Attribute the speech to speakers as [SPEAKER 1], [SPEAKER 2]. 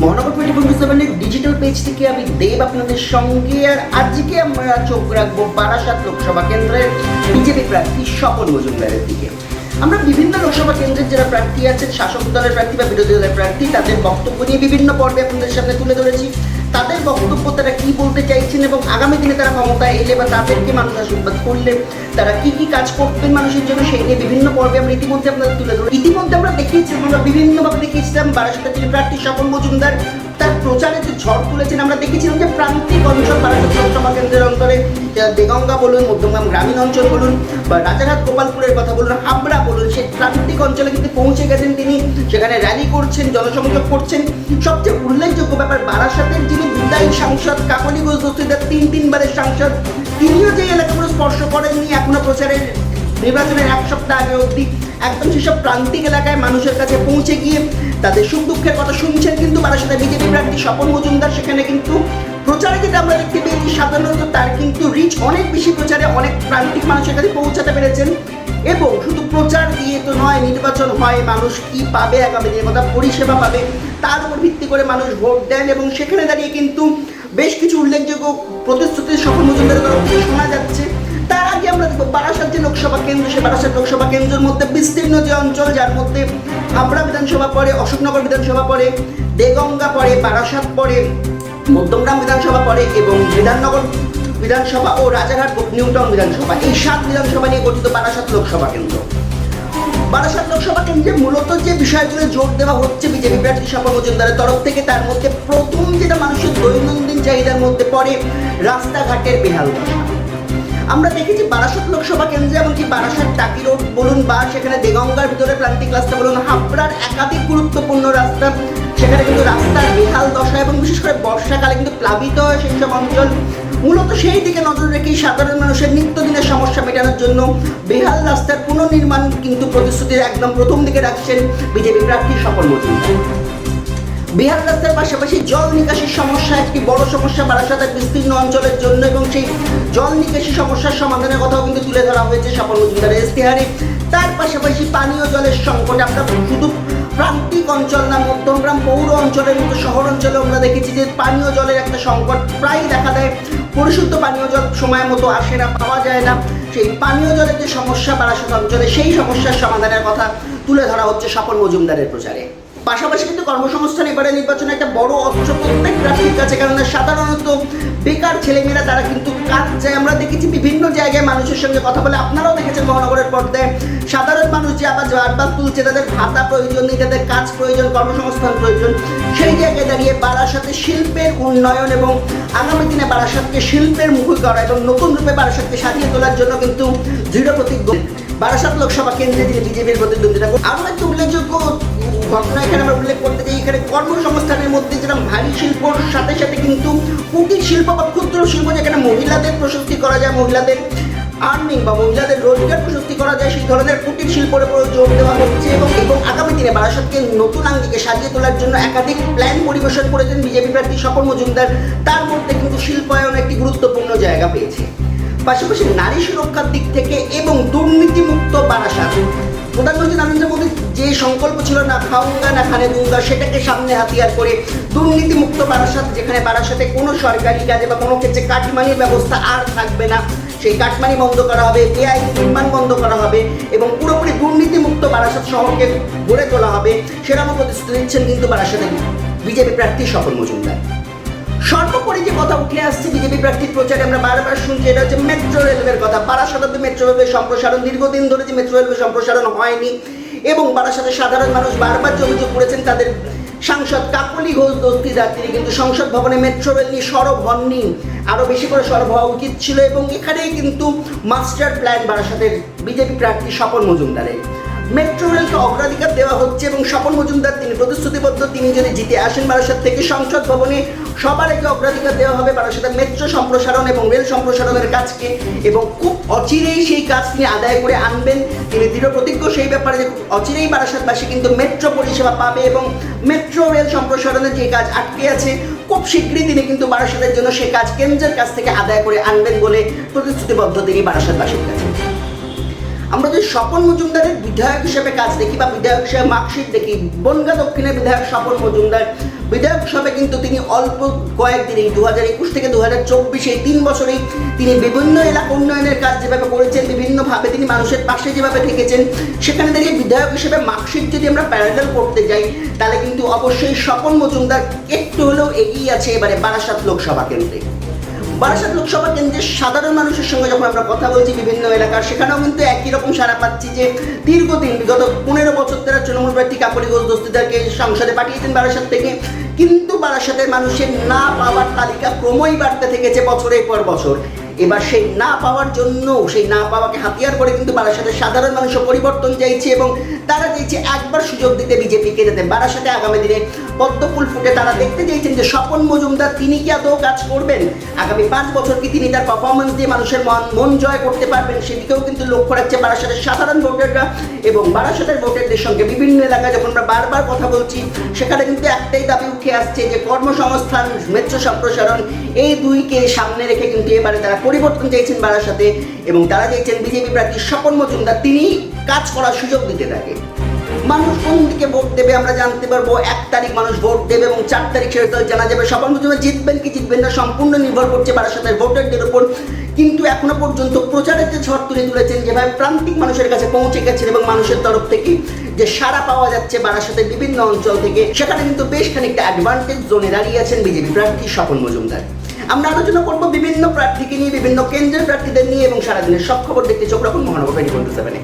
[SPEAKER 1] মহানগর twenty four সেভেনের digital page থেকে আমি দেব আপনাদের সঙ্গে, আর আজকে আমরা চোখ রাখব বারাসাত লোকসভা কেন্দ্রের বিজেপি প্রার্থী স্বপন মজুমদারের দিকে। আমরা বিভিন্ন লোকসভা কেন্দ্রের যারা প্রার্থী আছেন, শাসক দলের প্রার্থী বা বিরোধী দলের প্রার্থী, তাদের বক্তব্য নিয়ে বিভিন্ন পর্বে আপনাদের সামনে তুলে ধরেছি। তাদের বক্তব্য তারা কি বলতে চাইছেন এবং আগামী দিনে তারা ক্ষমতায় এলে বা তাদেরকে মানুষ আশীর্বাদ করলে তারা কি কি কাজ করবেন মানুষের জন্য, সেই নিয়ে বিভিন্ন পর্বে আমরা ইতিমধ্যে আপনাদের তুলে ধরি ইতিমধ্যে আমরা দেখিয়েছি, আমরা বিভিন্নভাবে দেখিয়েছিলাম বারাসাতের প্রার্থী স্বপন মজুমদার প্রচারে যে ঝড় তুলেছেন। আমরা দেখেছিলাম যে প্রান্তিক অঞ্চল বারাসাত লোকসভা কেন্দ্রের অন্তরে দেগঙ্গা বলুন, মধ্যমগ্রাম গ্রামীণ অঞ্চল বলুন, বা রাজারহাট, গোপালপুরের কথা বলুন, হাবড়া বলুন, সেই প্রান্তিক অঞ্চলে কিন্তু পৌঁছে গেছেন তিনি। সেখানে র্যালি করছেন, জনসংযোগ করছেন। সবচেয়ে উল্লেখযোগ্য ব্যাপার, বারাসাতের যিনি বিদায়ী সাংসদ কাকলি ঘোষ দস্তিদার তিন তিনবারের সাংসদ, তিনিও যে এলাকাগুলো স্পর্শ করেননি, এখনও প্রচারের নির্বাচনের এক সপ্তাহ আগে অবধি একদম সেসব প্রান্তিক এলাকায় মানুষের কাছে পৌঁছে গিয়ে তাদের সুখ দুঃখের কথা শুনছেন কিন্তু বারাসাতে বিজেপি প্রার্থী স্বপন মজুমদার। সেখানে কিন্তু প্রচারে যেটা আমরা দেখতে পেয়েছি সাধারণত তার কিন্তু রিচ অনেক বেশি প্রচারে অনেক প্রান্তিক মানুষের কাছে পৌঁছাতে পেরেছেন। এবং শুধু প্রচার দিয়ে তো নয়, নির্বাচন হয়, মানুষ কি পাবে আগামী দিনের কথা, পরিষেবা পাবে, তার উপর ভিত্তি করে মানুষ ভোট দেন এবং সেখানে দাঁড়িয়ে কিন্তু বেশ কিছু উল্লেখযোগ্য প্রতিশ্রুতি সফল মজুমদারের তরফ থেকে শোনা যাচ্ছে। তার আগে আমরা দেখব লোকসভা কেন্দ্র, সে বারাসাত লোকসভা কেন্দ্রের মধ্যে বিস্তীর্ণ যে অঞ্চল, যার মধ্যে হাবড়া বিধানসভা পড়ে, অশোকনগর বিধানসভা পড়ে, দেগঙ্গা পড়ে, বারাসাত পড়ে, মধ্যমগ্রাম বিধানসভা পড়ে এবং বিধাননগর বিধানসভা ও রাজারহাট নিউটাউন বিধানসভা। এই সাত বিধানসভা নিয়ে গঠিত বারাসাত লোকসভা কেন্দ্র। বারাসাত লোকসভা কেন্দ্রে মূলত যে বিষয়গুলো জোর দেওয়া হচ্ছে বিজেপি প্রার্থী স্বপন মজুমদারের তরফ থেকে, তার মধ্যে প্রথম যেটা মানুষের দৈনন্দিন চাহিদার মধ্যে পড়ে রাস্তাঘাটের বেহাল দশা। আমরা দেখেছি বারাসাত লোকসভা কেন্দ্রে, এমনকি বারাসাত টাকি রোড বলুন বা সেখানে দেগঙ্গার ভিতরে প্রান্তিক রাস্তা বলুন, হাবড়ার একাধিক গুরুত্বপূর্ণ রাস্তা, সেখানে কিন্তু রাস্তার বেহাল দশা এবং বিশেষ করে বর্ষাকালে কিন্তু প্লাবিত হয় সেই সব অঞ্চল। মূলত সেই দিকে নজর রেখেই সাধারণ মানুষের নিত্যদিনের সমস্যা মেটানোর জন্য বেহাল রাস্তার পুনর্নির্মাণ কিন্তু প্রতিশ্রুতির একদম প্রথম দিকে রাখছেন বিজেপি প্রার্থী সফল মজুমদার। বিহার রাস্তার পাশাপাশি জল নিকাশির সমস্যা, একটি বড় সমস্যা বারাসাতের বিস্তীর্ণ অঞ্চলের জন্য এবং সেই জল নিকাশি সমস্যার সমাধানের কথাও কিন্তু তুলে ধরা হয়েছে সফল মজুমদারের ইস্তেহারে তার পাশাপাশি পানীয় জলের সংকট আমরা শুধু প্রান্তিক অঞ্চল না মধ্যমগ্রাম পৌর অঞ্চলের মতো শহর অঞ্চলে আমরা দেখেছি যে পানীয় জলের একটা সংকট প্রায় দেখা দেয়। পরিশুদ্ধ পানীয় জল সময় মতো আসে না, পাওয়া যায় না। সেই পানীয় জলের যে সমস্যা বারাসাত অঞ্চলে, সেই সমস্যার সমাধানের কথা তুলে ধরা হচ্ছে সফল মজুমদারের প্রচারে। পাশাপাশি কিন্তু কর্মসংস্থান এবারে নির্বাচনে একটা বড় অস্ত্র প্রত্যেক প্রার্থীর কাছে কারণ সাধারণত বেকার ছেলেমেয়েরা তারা কিন্তু কাজ যায়। আমরা দেখেছি বিভিন্ন জায়গায় মানুষের সঙ্গে কথা বলে, আপনারাও দেখেছেন মহানগরের পর্দায় সাধারণ মানুষ যে আবার বারবার তুলছে, তাদের ভাতা প্রয়োজন নেই তাদের কাজ প্রয়োজন, কর্মসংস্থান প্রয়োজন, সেই জায়গায় দাঁড়িয়ে বারাসাতে শিল্পের উন্নয়ন এবং আগামী দিনে বারাসাতকে শিল্পের মুখী করা এবং নতুন রূপে বারাসাতকে সাজিয়ে তোলার জন্য কিন্তু দৃঢ় প্রতিজ্ঞ বারাসাত লোকসভা কেন্দ্রে তিনি বিজেপির প্রতিদ্বন্দ্বিতা। আরও একটা উল্লেখযোগ্য ঘটনা এখানে আমরা উল্লেখ করতে চাই এখানে কর্মসংস্থানের মধ্যে যেরকম ভারী শিল্পর সাথে সাথে কিন্তু কুটির শিল্প বা ক্ষুদ্র শিল্প যেখানে মহিলাদের প্রশস্তি করা যায়, মহিলাদের আর্নিং বা মহিলাদের রোজগার প্রশস্তি করা যায়, সেই ধরনের কুটির শিল্পের উপর জোর দেওয়া হচ্ছে এবং এবং আগামী দিনে বারাসাতকে নতুন আঙ্গিকে সাজিয়ে তোলার জন্য একাধিক প্ল্যান পরিবেশন করেছেন বিজেপি প্রার্থী স্বপন মজুমদার। তার মধ্যে কিন্তু শিল্পায়ন একটি গুরুত্বপূর্ণ জায়গা পেয়েছে। পাশাপাশি নারী সুরক্ষার দিক থেকে এবং দুর্নীতিমুক্ত বারাসাত। প্রধানমন্ত্রী নরেন্দ্র মোদীর যে সংকল্প ছিল, না খাউঙ্গা না খানে দুঙ্গা সেটাকে সামনে হাতিয়ার করে দুর্নীতিমুক্ত বারাসাত, যেখানে বারাসাতে কোনো সরকারি কাজে বা কোনো ক্ষেত্রে কাটমানির ব্যবস্থা আর থাকবে না। সেই কাটমানি বন্ধ করা হবে বেআই নির্মাণ বন্ধ করা হবে এবং পুরোপুরি দুর্নীতিমুক্ত বারাসাত শহরকে গড়ে তোলা হবে, সেরকম প্রতিশ্রুতি দিচ্ছেন কিন্তু বারাসাতে বিজেপি প্রার্থী সফল মজুমদার। সর্বোপরি যে কথা উঠে আসছে বিজেপি প্রার্থীর প্রচারে, আমরা বারবার শুনছি, এটা হচ্ছে মেট্রো রেলওয়ের কথা। বারাসাতে মেট্রো রেলওয়ে সম্প্রসারণ, দীর্ঘদিন ধরে যে মেট্রো রেলওয়ে সম্প্রসারণ হয়নি এবং বারাসাতে সাধারণ মানুষ বারবার যে অভিযোগ করেছেন, তাদের সাংসদ কাকলি ঘোষ দস্তিদার। তিনি কিন্তু সংসদ ভবনে মেট্রো রেল নিয়ে সরব হননি। আরও বেশি করে সরব হওয়া উচিত ছিল এবং এখানেই কিন্তু মাস্টার প্ল্যান বারাসাতের বিজেপি প্রার্থী স্বপন মজুমদারের। মেট্রো রেলকে অগ্রাধিকার দেওয়া হচ্ছে এবং স্বপন মজুমদার তিনি প্রতিশ্রুতিবদ্ধ। তিনি যদি জিতে আসেন বারাসাত থেকে সংসদ ভবনে, সবার আগে অগ্রাধিকার দেওয়া হবে বারাসাতের মেট্রো সম্প্রসারণ এবং রেল সম্প্রসারণের কাজকে এবং খুব অচিরেই সেই কাজ তিনি আদায় করে আনবেন। তিনি দৃঢ় প্রতিজ্ঞ সেই ব্যাপারে যে অচিরেই বারাসাতবাসী কিন্তু মেট্রো পরিষেবা পাবে এবং মেট্রো রেল সম্প্রসারণের যে কাজ আটকে আছে, খুব শীঘ্রই তিনি কিন্তু বারাসাতের জন্য সেই কাজ কেন্দ্রের কাছ থেকে আদায় করে আনবেন বলে প্রতিশ্রুতিবদ্ধ তিনি বারাসাতবাসীর কাছে। আমরা যদি স্বপন মজুমদারের বিধায়ক হিসেবে কাজ দেখি বা বিধায়ক হিসেবে মার্কশিট দেখি, বনগা দক্ষিণের বিধায়ক স্বপন মজুমদার, বিধায়ক হিসাবে কিন্তু তিনি অল্প কয়েকদিনেই দু হাজার একুশ থেকে দু হাজার চব্বিশে, এই তিন বছরেই তিনি বিভিন্ন এলাকা উন্নয়নের কাজ যেভাবে করেছেন, বিভিন্নভাবে তিনি মানুষের পাশে যেভাবে থেকেছেন, সেখানে দাঁড়িয়ে বিধায়ক হিসেবে মার্কশিট যদি আমরা প্যারালেল করতে যাই, তাহলে কিন্তু অবশ্যই স্বপন মজুমদার একটু হলেও এগিয়ে আছে এবারে বারাসাত লোকসভা কেন্দ্রে। বারাসাত লোকসভা কেন্দ্রের সাধারণ মানুষের সঙ্গে যখন আমরা কথা বলছি বিভিন্ন এলাকার, সেখানেও কিন্তু একই রকম সারা পাচ্ছি যে দীর্ঘদিন, বিগত পনেরো বছর ধরে তৃণমূল প্রার্থী কাপড়ি ঘোষ দস্তিদারকে সংসদে পাঠিয়েছেন বারাসাত থেকে। কিন্তু বারাসাতের মানুষের না পাওয়ার তালিকা ক্রমই বাড়তে থেকেছে বছরের পর বছর। এবার সেই না পাওয়ার জন্য সেই না পাওয়াকে হাতিয়ার করে কিন্তু বারাসাতের সাধারণ মানুষও পরিবর্তন চাইছে এবং তারা চাইছে একবার সুযোগ দিতে বিজেপিকে যাতে বারাসাতে আগামী দিনে পদ্মফুল ফুটে তারা দেখতে চাইছেন যে স্বপন মজুমদার তিনি কি আদৌ কাজ করবেন? আগামী পাঁচ বছর কি তিনি তার পারফরমেন্স দিয়ে মানুষের মন মন জয় করতে পারবেন সেদিকেও কিন্তু লক্ষ্য রাখছে বারাসাতের সাধারণ ভোটাররা এবং বারাসাতের ভোটারদের সঙ্গে বিভিন্ন এলাকায় যখন আমরা বারবার কথা বলছি, সেখানে কিন্তু একটাই দাবি উঠে আসছে যে কর্মসংস্থান, মেট্রো সম্প্রসারণ, এই দুইকে সামনে রেখে কিন্তু এবারে তারা পরিবর্তন চাইছেন বারাসাতে এবং তারা চাইছেন বিজেপি প্রার্থী স্বপন মজুমদার, তিনি কাজ করার সুযোগ দিতে থাকে। মানুষ কোন দিকে ভোট দেবে আমরা জানতে পারব। এক তারিখ মানুষ ভোট দেবে এবং চার তারিখ রেজাল্ট জানা যাবে। স্বপন মজুমদার জিতবেন কি জিতবেন না, সম্পূর্ণ নির্ভর করছে বারাসাতের ভোটারদের উপর। কিন্তু এখনও পর্যন্ত প্রচারের যে ঝড় তুলে তুলেছেন যেভাবে প্রান্তিক মানুষের কাছে পৌঁছে গেছেন এবং মানুষের তরফ থেকে যে সারা পাওয়া যাচ্ছে বারাসাতের বিভিন্ন অঞ্চল থেকে, সেখানে কিন্তু বেশ খানিকটা অ্যাডভান্টেজ জোনে দাঁড়িয়ে আছেন বিজেপি প্রার্থী স্বপন মজুমদার। আমরা আলোচনা করব বিভিন্ন প্রার্থীকে নিয়ে, বিভিন্ন কেন্দ্রের প্রার্থীদের নিয়ে এবং সারাদিনের সব খবর দেখতে চোখ রাখুন মহানগর টোয়েন্টি সেভেনে।